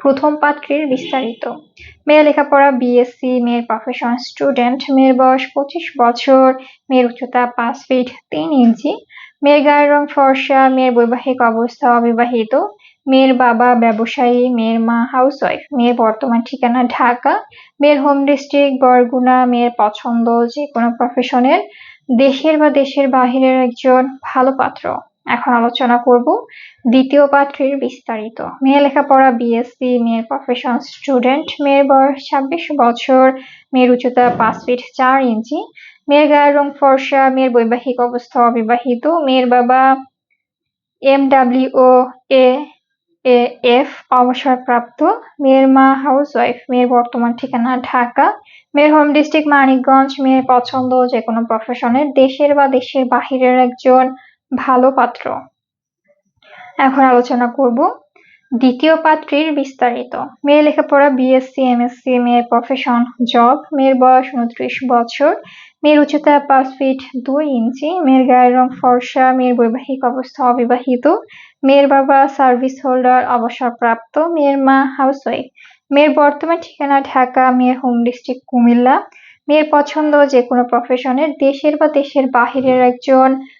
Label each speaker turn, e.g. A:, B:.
A: প্রথম পাত্রীর বিস্তারিত। মেয়ে লেখাপড়া বিএসসি মেয়ের প্রফেশন স্টুডেন্ট মেয়ের বয়স পঁচিশ বছর, মেয়ের উচ্চতা পাঁচ ফিট তিন ইঞ্চি, মেয়ের গায়ের রং ফর্সা, মেয়ের বৈবাহিক অবস্থা অবিবাহিত, মেয়ের বাবা ব্যবসায়ী, মেয়ের মা হাউসওয়াইফ মেয়ের বর্তমান ঠিকানা ঢাকা, মেয়ের হোম ডিস্ট্রিক্ট বরগুনা, মেয়ের পছন্দ যে কোনো প্রফেশনের দেশের বা দেশের বাহিরের একজন ভালো পাত্র। এখন আলোচনা করব দ্বিতীয় পাত্রীর বিস্তারিত। মেয়ে লেখাপড়া বিএসসি মেয়ের প্রফেশন স্টুডেন্ট মেয়ের বয়স ছাব্বিশ বছর, মেয়ের উচ্চতা পাঁচ ফিট চার ইঞ্চি, মেয়ের গায়ের রং ফর্সা, মেয়ের বৈবাহিক অবস্থা অবিবাহিত, মেয়ের বাবা এম ডাব্লিউ এ এফ অবসরপ্রাপ্ত, মেয়ের মা হাউস ওয়াইফ মেয়ের বর্তমান ঠিকানা ঢাকা, মেয়ের হোম ডিস্ট্রিক্ট মানিকগঞ্জ, মেয়ের পছন্দ যে কোনো প্রফেশনের দেশের বা দেশের বাহিরের একজন ভালো পাত্র। এখন আলোচনা করব দ্বিতীয় পাত্রীর বিস্তারিত। মেয়ে লেখাপড়া বিএসসি এমএসসি মেয়ের প্রফেশন জব মেয়ের বয়স উনত্রিশ বছর, মেয়ের উচ্চতা পাঁচ ফিট দুই ইঞ্চি, মেয়ের গায়ের রং ফর্সা, মেয়ের বৈবাহিক অবস্থা অবিবাহিত, মেয়ের বাবা সার্ভিস হোল্ডার অবসরপ্রাপ্ত, মেয়ের মা হাউসওয়াইফ মেয়ের বর্তমান ঠিকানা ঢাকা, মেয়ের হোম ডিস্ট্রিক্ট কুমিল্লা, মেয়ের পছন্দ যে কোনো প্রফেশনের দেশের বা দেশের বাহিরের একজন